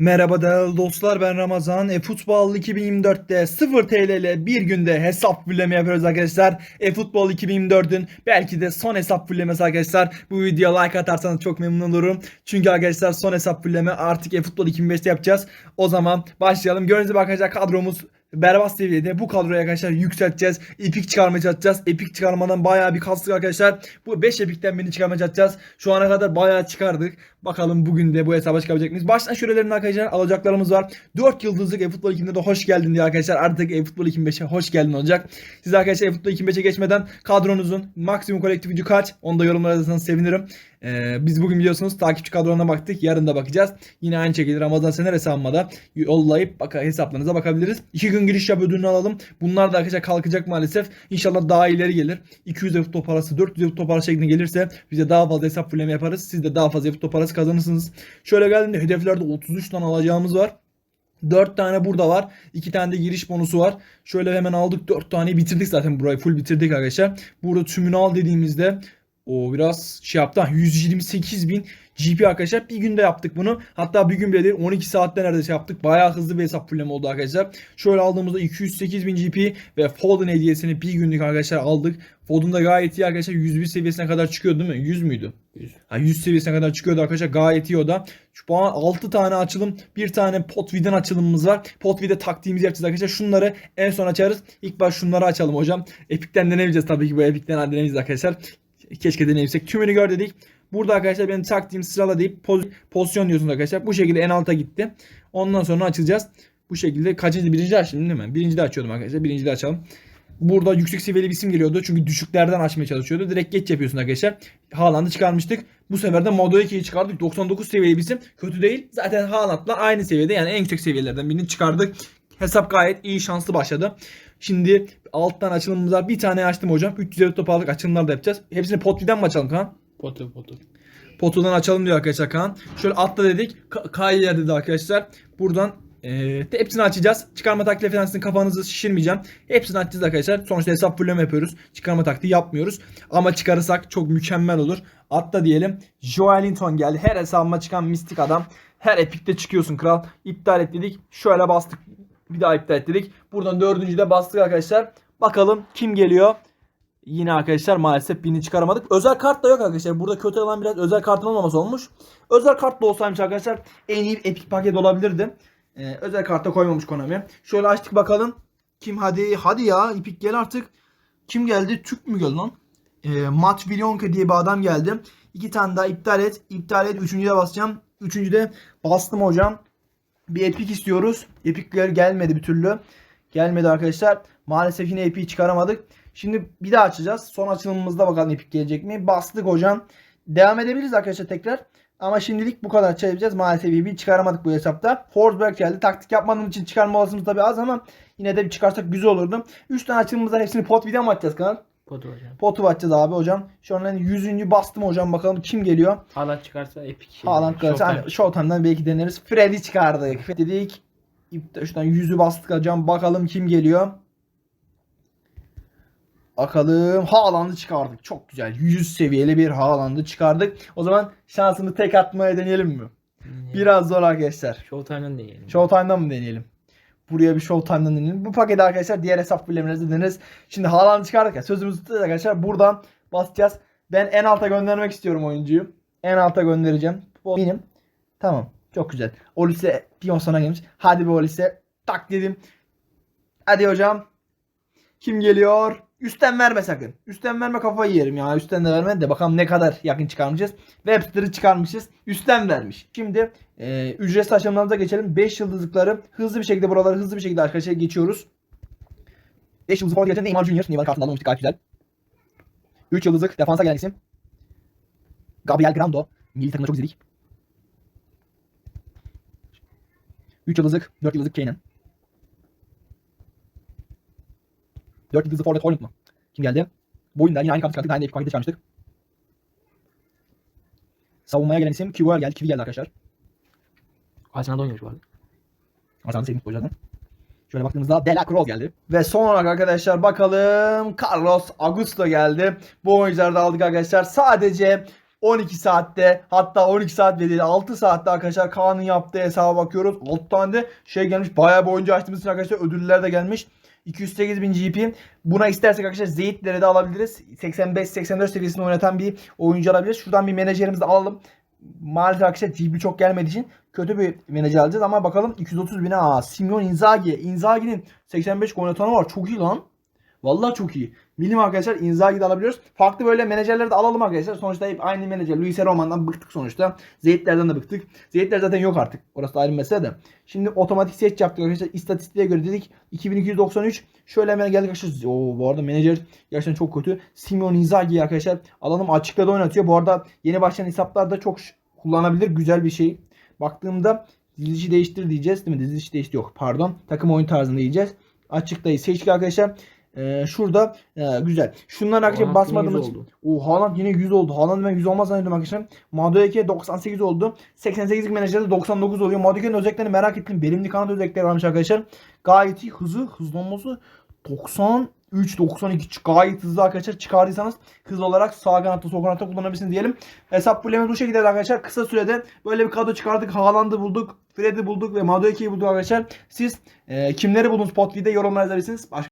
Merhaba değerli dostlar ben Ramazan. E-Futbol 2024'te 0 TL ile bir günde hesap fulleme yapıyoruz arkadaşlar. E-Futbol 2024'ün belki de son hesap fullemesi arkadaşlar. Bu videoya like atarsanız çok memnun olurum. Çünkü arkadaşlar son hesap fulleme artık E-Futbol 2025'te yapacağız. O zaman başlayalım. Gördüğünüz gibi arkadaşlar kadromuz berbat seviyede. Bu kadroyu arkadaşlar yükselteceğiz. Epik çıkarmaya çalışacağız. Epik çıkarmadan bayağı bir kastık arkadaşlar. Bu 5 epikten birini çıkarmaya çalışacağız. Şu ana kadar bayağı çıkardık. Bakalım bugün de bu hesaba çıkabilecek miyiz? Baştan şöylelerinde arkadaşlar alacaklarımız var. 4 yıldızlık eFootball 2000'de de hoş geldin diye arkadaşlar. Artık eFootball 2005'e hoş geldin olacak. Siz arkadaşlar eFootball 2005'e geçmeden kadronuzun maksimum kolektif gücü kaç? Onu da yorumlara yazarsanız sevinirim. Ee, biz bugün biliyorsunuz takipçi kadrolarına baktık. Yarın da bakacağız. Yine aynı şekilde Ramazan Sener hesabıma da yollayıp baka, hesaplarınıza bakabiliriz. 2 gün giriş yap ödülünü alalım. Bunlar da arkadaşlar kalkacak maalesef. İnşallah daha ileri gelir. 200 eFootball parası 400 eFootball parası şeklinde gelirse bize daha fazla hesap fulleme yaparız. Siz de daha fazla eFootball parası kazanırsınız. Şöyle geldiğinde hedeflerde 33 tane alacağımız var. 4 tane burada var. 2 tane de giriş bonusu var. Şöyle hemen aldık 4 taneyi bitirdik zaten burayı full bitirdik arkadaşlar. Burada tümünü al dediğimizde o biraz şey yaptı. 128 bin GP arkadaşlar. Bir günde yaptık bunu. Hatta bir gün bile değil 12 saatte neredeyse yaptık. Bayağı hızlı bir hesap fulleme oldu arkadaşlar. Şöyle aldığımızda 208 bin GP ve Foden hediyesini bir günlük arkadaşlar aldık. Foden da gayet iyi arkadaşlar. 101 seviyesine kadar çıkıyordu değil mi? 100 müydü? 100. Ha, 100 seviyesine kadar çıkıyordu arkadaşlar. Gayet iyi o da. Şu an 6 tane açılım. Bir tane Potviden açılımımız var. Potvide taktiğimizi yapacağız arkadaşlar. Şunları en son açarız. İlk baş şunları açalım hocam. Epic'ten denemeyeceğiz tabii ki bu Epic'ten denemeyeceğiz arkadaşlar. Keşke deneyebilsek. Tümünü gör dedik. Burada arkadaşlar benim taktiğim sırala deyip poz- pozisyon diyorsunuz arkadaşlar. Bu şekilde en alta gitti. Ondan sonra açacağız. Bu şekilde kaçıncı birinci açtım değil mi? Birinci de açıyordum arkadaşlar. Birinci de açalım. Burada yüksek seviyeli bir isim geliyordu. Çünkü düşüklerden açmaya çalışıyordu. Direkt geç yapıyorsun arkadaşlar. Haaland'ı çıkarmıştık. Bu sefer de Modo 2'yi çıkardık. 99 seviyeli bir isim. Kötü değil. Zaten Haaland'la aynı seviyede. Yani en yüksek seviyelerden birini çıkardık. Hesap gayet iyi şanslı başladı. Şimdi alttan açılımımız var. Bir tane açtım hocam. 350 top aldık. Açılımlar da yapacağız. Hepsini Potvi'den mi açalım Kaan? Potu potu. Potudan açalım diyor arkadaşlar Kaan. Şöyle atla dedik. Ka- K'yı dedi arkadaşlar. Buradan e, hepsini açacağız. Çıkarma taktiği falan sizin kafanızı şişirmeyeceğim. Hepsini açacağız arkadaşlar. Sonuçta hesap fulleme yapıyoruz. Çıkarma taktiği yapmıyoruz. Ama çıkarırsak çok mükemmel olur. Atla diyelim. Joelinton geldi. Her hesabıma çıkan mistik adam. Her epikte çıkıyorsun kral. İptal et dedik. Şöyle bastık. Bir daha iptal et dedik. Buradan dördüncü de bastık arkadaşlar. Bakalım kim geliyor. Yine arkadaşlar maalesef birini çıkaramadık. Özel kart da yok arkadaşlar. Burada kötü olan biraz özel kartın olmaması olmuş. Özel kart da olsaymış arkadaşlar en iyi epik paket olabilirdi. Ee, özel kartta koymamış Konami. Şöyle açtık bakalım. Kim hadi hadi ya ipik gel artık. Kim geldi? Türk mü geldi lan? Ee, Matt Vilonka diye bir adam geldi. İki tane daha iptal et. İptal et. Üçüncüde basacağım. Üçüncüde bastım hocam. Bir epik istiyoruz. Epikler gelmedi bir türlü. Gelmedi arkadaşlar. Maalesef yine epik çıkaramadık. Şimdi bir daha açacağız. Son açılımımızda bakalım epik gelecek mi? Bastık hocam. Devam edebiliriz arkadaşlar tekrar. Ama şimdilik bu kadar açabileceğiz. Maalesef bir çıkaramadık bu hesapta. Forsberg geldi. Taktik yapmadığım için çıkarma olasılığımız tabii az ama yine de bir çıkarsak güzel olurdu. 3 tane açılımımızdan hepsini pot video mu açacağız kanal? Potu hocam. Potu açacağız abi hocam. Şu an 100. bastım hocam bakalım kim geliyor. Haaland çıkarsa epik şey. Haaland Showtime. hani Showtime'dan belki deneriz. Freddy çıkardık. Dedik. İpte şuradan yüzü bastık hocam. Bakalım kim geliyor. Bakalım. Haaland'ı çıkardık. Çok güzel. 100 seviyeli bir Haaland'ı çıkardık. O zaman şansını tek atmaya deneyelim mi? Biraz zor arkadaşlar. Showtime'dan deneyelim. Showtime'dan mı deneyelim? Buraya bir Showtime'dan deneyelim. Bu paketi arkadaşlar diğer hesap bilemelerinizde deneriz. Şimdi Haaland'ı çıkardık ya. Sözümüzü tutacağız arkadaşlar. Buradan basacağız. Ben en alta göndermek istiyorum oyuncuyu. En alta göndereceğim. Bu benim. Tamam. Çok güzel. Olise piyon sana gelmiş. Hadi be Olise. Tak dedim. Hadi hocam. Kim geliyor? Üstten verme sakın. Üstten verme kafayı yerim ya. Üstten de verme de bakalım ne kadar yakın çıkarmışız. Webster'ı çıkarmışız. Üstten vermiş. Şimdi e, ücretsiz aşamalarımıza geçelim. 5 yıldızlıkları hızlı bir şekilde buraları hızlı bir şekilde arkadaşlar geçiyoruz. 5 yıldızlık forma geçen Neymar Junior. Neymar kartını almıştık gayet güzel. 3 yıldızlık defansa gelen isim. Gabriel Grando. Milli takımda çok izledik. 3 yıldızlık, 4 yıldızlık Kane'in. 4 yıldızlı forvet Holland mı? Kim geldi? Bu oyunda yine aynı kartı çıkarttık. Aynı epik paketi çıkarmıştık. Savunmaya gelen isim Kivuer geldi. Kivi geldi arkadaşlar. Arsenal'da oynuyormuş bu arada. Arsenal'ın sevdiğim futbolculardan. Şöyle baktığımızda Dela Cruz geldi. Ve son olarak arkadaşlar bakalım Carlos Augusto geldi. Bu oyuncuları da aldık arkadaşlar. Sadece 12 saatte hatta 12 saat değil 6 saatte arkadaşlar Kaan'ın yaptığı hesaba bakıyoruz. 6 tane de şey gelmiş. Bayağı bir oyuncu açtığımız için arkadaşlar ödüller de gelmiş. 208 bin GP. Buna istersek arkadaşlar Zeyt'leri de alabiliriz. 85-84 seviyesinde oynatan bir oyuncu alabiliriz. Şuradan bir menajerimizi alalım. Maalesef arkadaşlar GP çok gelmediği için kötü bir menajer alacağız ama bakalım 230 bine aa Simon Inzaghi. Inzaghi'nin 85 gol atanı var. Çok iyi lan. Vallahi çok iyi. Bilim arkadaşlar Inzaghi'yi de alabiliyoruz. Farklı böyle menajerleri de alalım arkadaşlar. Sonuçta hep aynı menajer. Luis Roman'dan bıktık sonuçta. Zeytlerden de bıktık. Zeytler zaten yok artık. Orası da ayrı mesele de. Şimdi otomatik seç yaptık arkadaşlar. İstatistiğe göre dedik 2293. Şöyle hemen geldik arkadaşlar. Oo, bu arada menajer gerçekten çok kötü. Simon Inzaghi arkadaşlar. Alalım açıkta da oynatıyor. Bu arada yeni başlayan hesaplarda çok ş- kullanabilir. Güzel bir şey. Baktığımda dizilişi değiştir diyeceğiz değil mi? Dizilişi değiştir yok pardon. Takım oyun tarzını diyeceğiz. Açıktayız. Seçtik arkadaşlar. Ee, şurada e, güzel. Şunlar arkadaşlar basmadığımız yine 100 için. O Haaland yine 100 oldu. Haaland ben 100 olmaz zannediyordum arkadaşlar. Madueke 98 oldu. 88 menajerde 99 oluyor. Madueke'nin özelliklerini merak ettim. Verimli kanat özellikleri varmış arkadaşlar. Gayet iyi. Hızı, hızlanması 93 92 gayet hızlı arkadaşlar. Çıkardıysanız hız olarak sağ kanatta sol kanatta kullanabilirsiniz diyelim. Hesap fullemez bu şekilde arkadaşlar. Kısa sürede böyle bir kadro çıkardık. Haaland'ı bulduk. Fred'i bulduk ve Madueke'yi bulduk arkadaşlar. Siz e, kimleri buldunuz Potvi'de yorumlar yazabilirsiniz. Başka